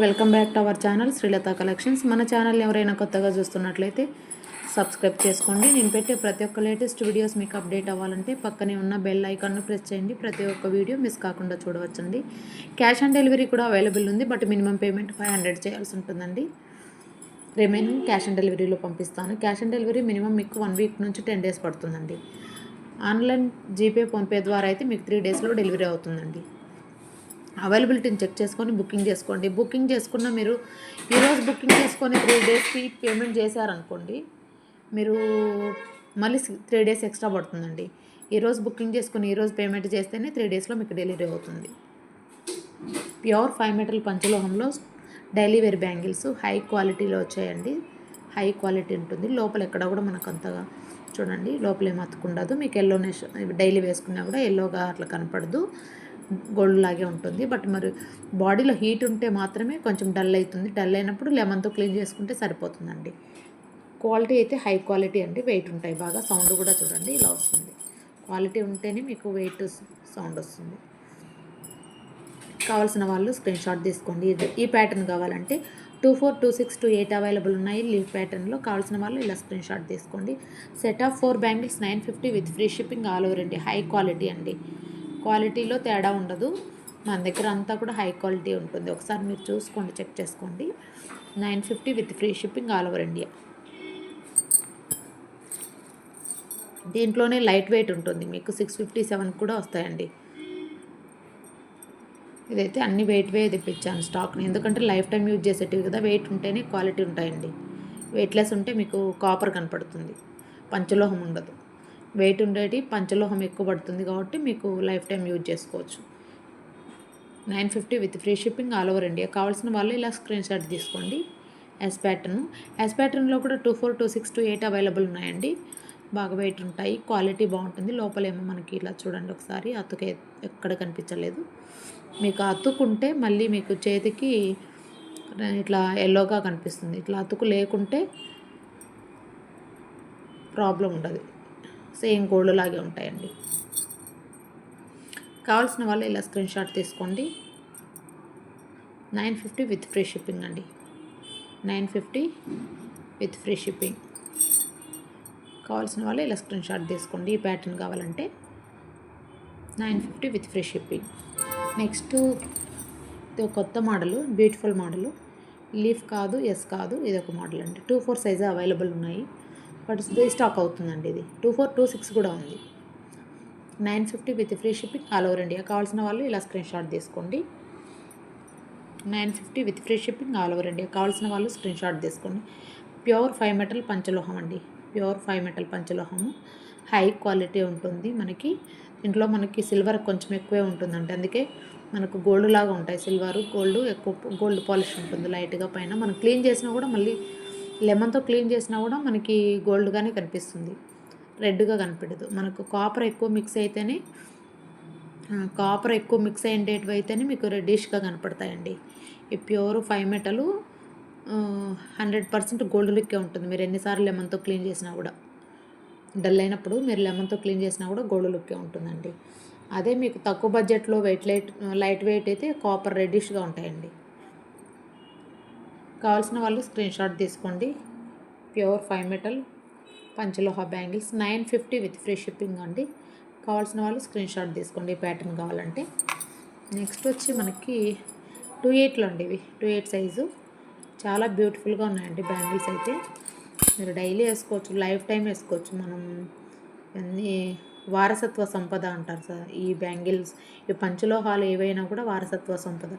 Welcome back to our channel Srilatha collections మన channel ఎవరైనా కొత్తగా చూస్తున్నట్లయితే సబ్స్క్రైబ్ చేసుకోండి. నేను పెట్టే ప్రతి ఒక్క లేటెస్ట్ వీడియోస్ మీకు అప్డేట్ అవ్వాలంటే పక్కనే ఉన్న బెల్ ఐకాన్ను ప్రెస్ చేయండి. ప్రతి ఒక్క వీడియో మిస్ కాకుండా చూడవచ్చండి. క్యాష్ ఆన్ డెలివరీ కూడా అవైలబుల్ ఉంది but minimum payment five hundred చేయాల్సి ఉంటుందండి. రిమైనింగ్ క్యాష్ ఆన్ డెలివరీలో పంపిస్తాను. క్యాష్ ఆన్ డెలివరీ మినిమం మీకు వన్ వీక్ నుంచి టెన్ డేస్ పడుతుందండి. ఆన్లైన్ జీపే ఫోన్పే ద్వారా అయితే మీకు త్రీ డేస్లో డెలివరీ అవుతుందండి. అవైలబిలిటీని చెక్ చేసుకొని బుకింగ్ చేసుకోండి. బుకింగ్ చేసుకున్న మీరు ఈరోజు బుకింగ్ చేసుకొని త్రీ డేస్కి పేమెంట్ చేశారనుకోండి మీరు మళ్ళీ త్రీ డేస్ ఎక్స్ట్రా పడుతుందండి. ఈరోజు బుకింగ్ చేసుకుని ఈరోజు పేమెంట్ చేస్తేనే త్రీ డేస్లో మీకు డెలివరీ అవుతుంది. ప్యూర్ ఫైవ్ మీటర్ల పంచలోహంలో డైలీ వేర్ బ్యాంగిల్స్ హై క్వాలిటీలో వచ్చాయండి. హై క్వాలిటీ ఉంటుంది. లోపల ఎక్కడ కూడా మనకు అంతగా చూడండి లోపల ఏం అతుకుండదు. మీకు ఎల్లోనెస్ డైలీ వేసుకున్నా కూడా ఎల్లోగా అట్లా కనపడదు. గోల్డ్ లాగే ఉంటుంది. బట్ మరి బాడీలో హీట్ ఉంటే మాత్రమే కొంచెం డల్ అవుతుంది. డల్ అయినప్పుడు లెమన్తో క్లీన్ చేసుకుంటే సరిపోతుందండి. క్వాలిటీ అయితే హై క్వాలిటీ అండి. వెయిట్ ఉంటాయి బాగా. సౌండ్ కూడా చూడండి ఇలా వస్తుంది. క్వాలిటీ ఉంటేనే మీకు వెయిట్ సౌండ్ వస్తుంది. కావాల్సిన వాళ్ళు స్క్రీన్ షాట్ తీసుకోండి. ఇది ఈ ప్యాటర్న్ కావాలంటే two four two six two eight available ఉన్నాయి. లీవ్ ప్యాటర్న్లో కావాల్సిన వాళ్ళు ఇలా స్క్రీన్ షాట్ తీసుకోండి. Set of four bangles nine fifty with free shipping all over అండి హై క్వాలిటీ అండి. క్వాలిటీలో తేడా ఉండదు. మన దగ్గర అంతా కూడా హై క్వాలిటీ ఉంటుంది. ఒకసారి మీరు చూసుకోండి చెక్ చేసుకోండి. Nine fifty with free shipping all over India. దీంట్లోనే లైట్ వెయిట్ ఉంటుంది. మీకు సిక్స్ ఫిఫ్టీ సెవెన్ కూడా వస్తాయండి. ఇదైతే అన్ని వెయిట్ వే తెప్పించాను స్టాక్ని ఎందుకంటే లైఫ్ టైం యూజ్ చేసేటివి కదా వెయిట్ ఉంటేనే క్వాలిటీ ఉంటాయండి. వెయిట్లెస్ ఉంటే మీకు కాపర్ కనపడుతుంది. పంచలోహం ఉండదు. వెయిట్ ఉండేటి పంచలోహం ఎక్కువ పడుతుంది కాబట్టి మీకు లైఫ్ టైం యూజ్ చేసుకోవచ్చు. Nine fifty with free shipping all over India. కావాల్సిన వాళ్ళు ఇలా స్క్రీన్ షాట్ తీసుకోండి. S pattern. ఎస్ ప్యాటర్న్లో కూడా two four two six two eight available ఉన్నాయండి. బాగా వెయిట్ ఉంటాయి. క్వాలిటీ బాగుంటుంది. లోపలేమో మనకి ఇలా చూడండి ఒకసారి. అతుకే ఎక్కడ కనిపించలేదు. మీకు అతుకుంటే మళ్ళీ మీకు చేతికి ఇట్లా ఎల్లోగా కనిపిస్తుంది. ఇట్లా అతుకు లేకుంటే ప్రాబ్లం ఉండదు. సేమ్ గోల్డ్ లాగే ఉంటాయండి. కావాల్సిన వాళ్ళు ఇలా స్క్రీన్ షాట్ తీసుకోండి. Nine fifty with free shipping అండి. Nine fifty with free shipping. కావాల్సిన వాళ్ళు ఇలా స్క్రీన్ షాట్ తీసుకోండి. ఈ ప్యాటర్న్ కావాలంటే nine fifty with free shipping. Next ఇది కొత్త మోడలు బ్యూటిఫుల్ మోడలు. లీఫ్ కాదు ఎస్ కాదు ఇది ఒక మోడల్ అండి. టూ ఫోర్ సైజు అవైలబుల్ ఉన్నాయి. బట్ స్టాక్ అవుతుందండి ఇది. టూ ఫోర్ టూ సిక్స్ కూడా ఉంది. Nine fifty with free shipping all over India కావాల్సిన వాళ్ళు ఇలా స్క్రీన్ షాట్ తీసుకోండి. Nine fifty with free shipping all over India కావాల్సిన వాళ్ళు స్క్రీన్ షాట్ తీసుకోండి. ప్యూర్ ఫైవ్ మెటల్ పంచలోహం అండి. ప్యూర్ ఫైవ్ మెటల్ పంచలోహము. హై క్వాలిటీ ఉంటుంది మనకి. ఇంట్లో మనకి సిల్వర్ కొంచెం ఎక్కువే ఉంటుందండి. అందుకే మనకు గోల్డ్ లాగా ఉంటాయి సిల్వర్ గోల్డ్ ఎక్కువ గోల్డ్ పాలిష్ ఉంటుంది లైట్గా పైన. మనం క్లీన్ చేసినా కూడా మళ్ళీ లెమన్తో క్లీన్ చేసినా కూడా మనకి గోల్డ్గానే కనిపిస్తుంది. రెడ్గా కనపడదు మనకు కాపర్ ఎక్కువ మిక్స్ అయితేనే కాపర్ ఎక్కువ మిక్స్ అయ్యేటివి అయితేనే మీకు రెడ్డిష్గా కనపడతాయండి. ఈ pure five metal hundred percent gold లుక్కే ఉంటుంది. మీరు ఎన్నిసార్లు లెమన్తో క్లీన్ చేసినా కూడా. డల్ అయినప్పుడు మీరు లెమన్తో క్లీన్ చేసినా కూడా గోల్డ్ లుక్కే ఉంటుందండి. అదే మీకు తక్కువ బడ్జెట్లో వెయిట్ లైట్ లైట్ వెయిట్ అయితే కాపర్ రెడ్డిష్గా ఉంటాయండి. కావాల్సిన వాళ్ళు స్క్రీన్ షాట్ తీసుకోండి. Pure five metal పంచలోహ bangles nine fifty with free shipping అండి. కావాల్సిన వాళ్ళు స్క్రీన్ షాట్ తీసుకోండి. ప్యాటర్న్ కావాలంటే నెక్స్ట్ వచ్చి మనకి టూ ఎయిట్లో అండి ఇవి. Two eight size. చాలా బ్యూటిఫుల్గా ఉన్నాయండి బ్యాంగిల్స్ అయితే. మీరు డైలీ వేసుకోవచ్చు లైఫ్ టైం వేసుకోవచ్చు. మనం అన్నీ వారసత్వ సంపద అంటారు సార్ ఈ బ్యాంగిల్స్. ఈ పంచలోహాలు ఏవైనా కూడా వారసత్వ సంపద.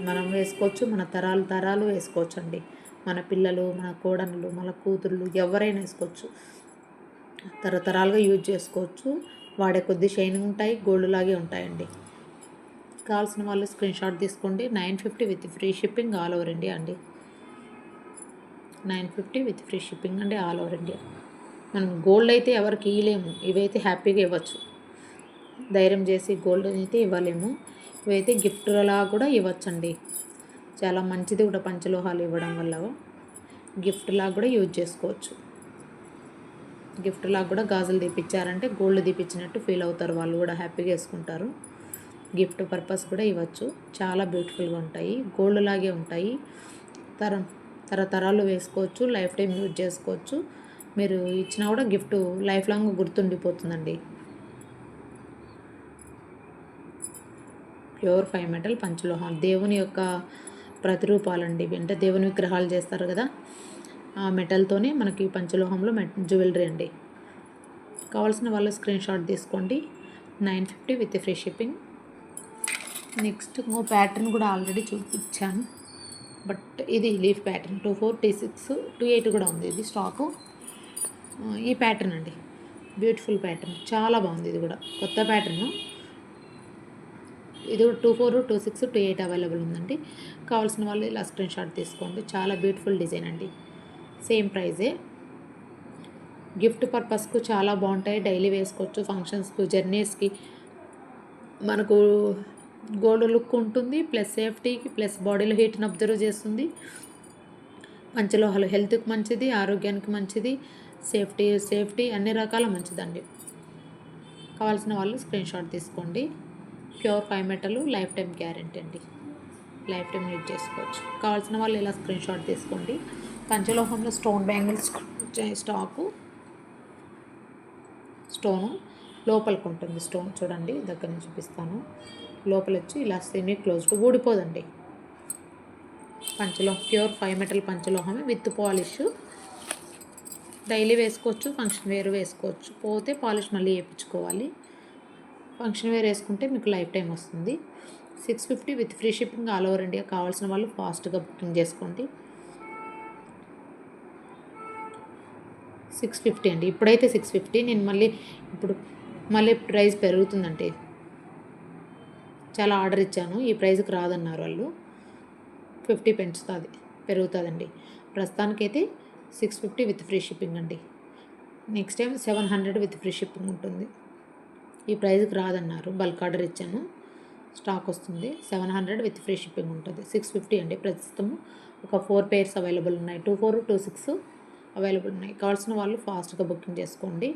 మనం వేసుకోవచ్చు మన తరాలు తరాలు వేసుకోవచ్చు అండి మన పిల్లలు మన కోడనులు మన కూతుర్లు ఎవరైనా వేసుకోవచ్చు. తరతరాలుగా యూజ్ చేసుకోవచ్చు. వాడే కొద్ది షైనింగ్ ఉంటాయి గోల్డ్ లాగే ఉంటాయండి. కావాల్సిన వాళ్ళు స్క్రీన్ షాట్ తీసుకోండి. Nine fifty with free shipping all over India అండి. Nine fifty with free shipping అండి ఆల్ ఓవర్ ఇండియా. మనం గోల్డ్ అయితే ఎవరికి ఇవ్వలేము ఇవైతే హ్యాపీగా ఇవ్వచ్చు. ధైర్యం చేసి గోల్డ్ అయితే ఇవ్వలేము. ఇవైతే గిఫ్ట్లలా కూడా ఇవ్వచ్చండి. చాలా మంచిది కూడా పంచలోహాలు ఇవ్వడం వల్ల. గిఫ్ట్లా కూడా యూజ్ చేసుకోవచ్చు. గిఫ్ట్లా కూడా గాజులు తీపిచ్చారంటే గోల్డ్ తీపిచ్చినట్టు ఫీల్ అవుతారు వాళ్ళు కూడా హ్యాపీగా వేసుకుంటారు గిఫ్ట్ పర్పస్ కూడా ఇవ్వచ్చు. చాలా బ్యూటిఫుల్గా ఉంటాయి. గోల్డ్ లాగే ఉంటాయి. తరం తరతరాలు వేసుకోవచ్చు లైఫ్ టైం యూజ్ చేసుకోవచ్చు. మీరు ఇచ్చినా కూడా గిఫ్ట్ లైఫ్ లాంగ్ గుర్తుండిపోతుందండి. ప్యూర్ ఫైవ్ మెటల్ పంచలోహం. దేవుని యొక్క ప్రతిరూపాలండి. ఇవి అంటే దేవుని విగ్రహాలు చేస్తారు కదా. ఆ మెటల్తోనే మనకి పంచలోహంలో మెట్ జ్యువెలరీ అండి. కావాల్సిన వాళ్ళు స్క్రీన్ షాట్ తీసుకోండి. Nine fifty with free shipping. Next ఇంకో ప్యాటర్న్ కూడా ఆల్రెడీ చూపించాను. బట్ ఇది leaf pattern. Two four tea six two eight కూడా ఉంది ఇది స్టాకు. ఈ ప్యాటర్న్ అండి. Beautiful pattern. చాలా బాగుంది ఇది కూడా. కొత్త ప్యాటర్న్. ఇది two four two six two eight available ఉందండి. కావాల్సిన వాళ్ళు ఇలా స్క్రీన్ షాట్ తీసుకోండి. చాలా బ్యూటిఫుల్ డిజైన్ అండి. సేమ్ ప్రైజే. గిఫ్ట్ పర్పస్కు చాలా బాగుంటాయి. డైలీ వేసుకోవచ్చు. ఫంక్షన్స్కు జర్నీస్కి. మనకు గోల్డ్ లుక్ ఉంటుంది. ప్లస్ సేఫ్టీకి ప్లస్ బాడీలో హీట్ని అబ్జర్వ్ చేస్తుంది. పంచలోహాలు హెల్త్కి మంచిది ఆరోగ్యానికి మంచిది సేఫ్టీ సేఫ్టీ అన్ని రకాల మంచిదండి. కావాల్సిన వాళ్ళు స్క్రీన్ షాట్ తీసుకోండి. Pure five metal life time guarantee అండి. లైఫ్ టైం యూజ్ చేసుకోవచ్చు. కావాల్సిన వాళ్ళు ఇలా స్క్రీన్ షాట్ తీసుకోండి. పంచలోహంలో స్టోన్ బ్యాంగిల్స్ స్టాకు స్టోను లోపలికి ఉంటుంది స్టోన్ చూడండి దగ్గర నుంచి చూపిస్తాను. లోపల వచ్చి ఇలా సెమీ క్లోజ్డ్ ఊడిపోదండి. పంచలోహం ప్యూర్ ఫైవ్ మెటల్ పంచలోహమే విత్ పాలిష్. డైలీ వేసుకోవచ్చు ఫంక్షన్ వేరు వేసుకోవచ్చు. పోతే పాలిష్ మళ్ళీ వేయించుకోవాలి. ఫంక్షన్ వేర్ వేసుకుంటే మీకు లైఫ్ టైం వస్తుంది. Six fifty with free shipping all over India కావాల్సిన వాళ్ళు ఫాస్ట్గా బుకింగ్ చేసుకోండి. సిక్స్ ఫిఫ్టీ అండి. ఇప్పుడైతే సిక్స్ ఫిఫ్టీ. నేను మళ్ళీ ఇప్పుడు మళ్ళీ ప్రైస్ పెరుగుతుందంటే చాలా ఆర్డర్ ఇచ్చాను. ఈ ప్రైస్కి రాదన్నారు వాళ్ళు. ఫిఫ్టీ పెంచుతుంది పెరుగుతుందండి. ప్రస్తుతానికైతే six fifty with free shipping అండి. Next time seven hundred with free shipping ఉంటుంది. ఈ ప్రైస్కి రాదన్నారు. బల్క్ ఆర్డర్ ఇచ్చాను. స్టాక్ వస్తుంది. Seven hundred with free shipping ఉంటుంది. సిక్స్ ఫిఫ్టీ అండి ప్రస్తుతం ఒక ఫోర్ పేర్స్ అవైలబుల్ ఉన్నాయి. Two four two six available ఉన్నాయి. కావాల్సిన వాళ్ళు ఫాస్ట్గా బుకింగ్ చేసుకోండి.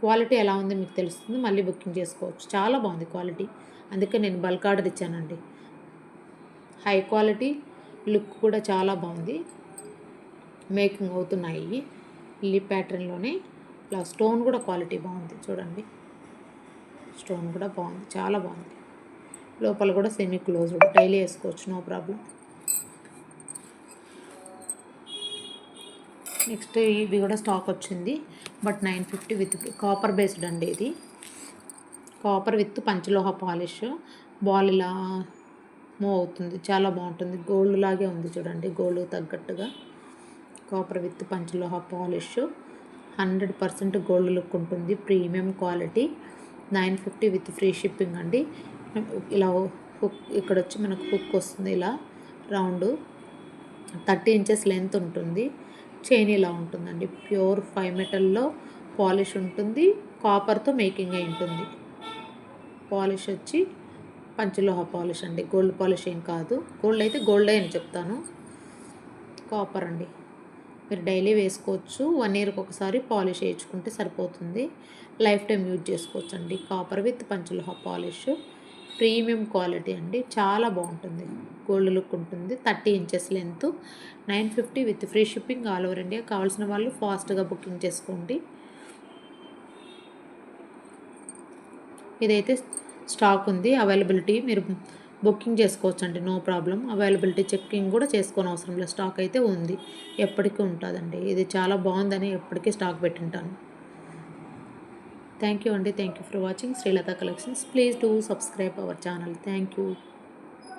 క్వాలిటీ ఎలా ఉంది మీకు తెలుస్తుంది. మళ్ళీ బుకింగ్ చేసుకోవచ్చు. చాలా బాగుంది క్వాలిటీ. అందుకే నేను బల్క్ ఆర్డర్ ఇచ్చానండి. హై క్వాలిటీ లుక్ కూడా చాలా బాగుంది. మేకింగ్ అవుతున్నాయి. లీ ప్యాటర్న్లోనే. ఇలా స్టోన్ కూడా క్వాలిటీ బాగుంది. చూడండి. స్టోన్ కూడా బాగుంది. చాలా బాగుంది. లోపల కూడా సెమీ క్లోజ్డ్ డైలీ వేసుకోవచ్చు నో ప్రాబ్లం నెక్స్ట్ ఇవి కూడా స్టాక్ వచ్చింది. But nine fifty with copper based అండి ఇది. కాపర్ విత్ పంచలోహ పాలిష్ బాల్ ఇలా మూవ్ అవుతుంది. చాలా బాగుంటుంది. గోల్డ్ లాగే ఉంది చూడండి. గోల్డ్ తగ్గట్టుగా. Copper with పంచలోహ polish hundred percent gold look ఉంటుంది. Premium quality nine fifty with free shipping అండి. ఇలా హుక్ ఇక్కడ వచ్చి మనకు హుక్ వస్తుంది ఇలా రౌండ్. థర్టీ ఇంచెస్ లెంత్ ఉంటుంది. చైన్ ఇలా ఉంటుందండి. ప్యూర్ ఫైవ్ మెటల్లో పాలిష్ ఉంటుంది. కాపర్తో మేకింగ్ అయి ఉంటుంది. పాలిష్ వచ్చి పంచలోహ పాలిష్ అండి. గోల్డ్ పాలిష్ ఏం కాదు. గోల్డ్ అయితే గోల్డ్ అని చెప్తాను. కాపర్ అండి. మీరు డైలీ వేసుకోవచ్చు. వన్ ఇయర్కి ఒకసారి పాలిష్ వేయించుకుంటే సరిపోతుంది. లైఫ్ టైం యూజ్ చేసుకోవచ్చు అండి కాపర్ విత్ పంచలోహ పాలిష్. ప్రీమియం క్వాలిటీ అండి. చాలా బాగుంటుంది. గోల్డ్ లుక్ ఉంటుంది. Thirty inches length. Nine fifty with free shipping all over India. కావాల్సిన వాళ్ళు ఫాస్ట్గా బుకింగ్ చేసుకోండి. ఇదైతే స్టాక్ ఉంది. అవైలబిలిటీ మీరు బుకింగ్ చేసుకోవచ్చు అండి నో ప్రాబ్లం. అవైలబిలిటీ చెక్కింగ్ కూడా చేసుకోని అవసరం లేదు. స్టాక్ అయితే ఉంది. ఎప్పటికీ ఉంటుందండి. ఇది చాలా బాగుందని ఎప్పటికీ స్టాక్ పెట్టింటాను. థ్యాంక్ యూ అండి. Thank you for watching. Srilatha collections. Please do subscribe our channel. Thank you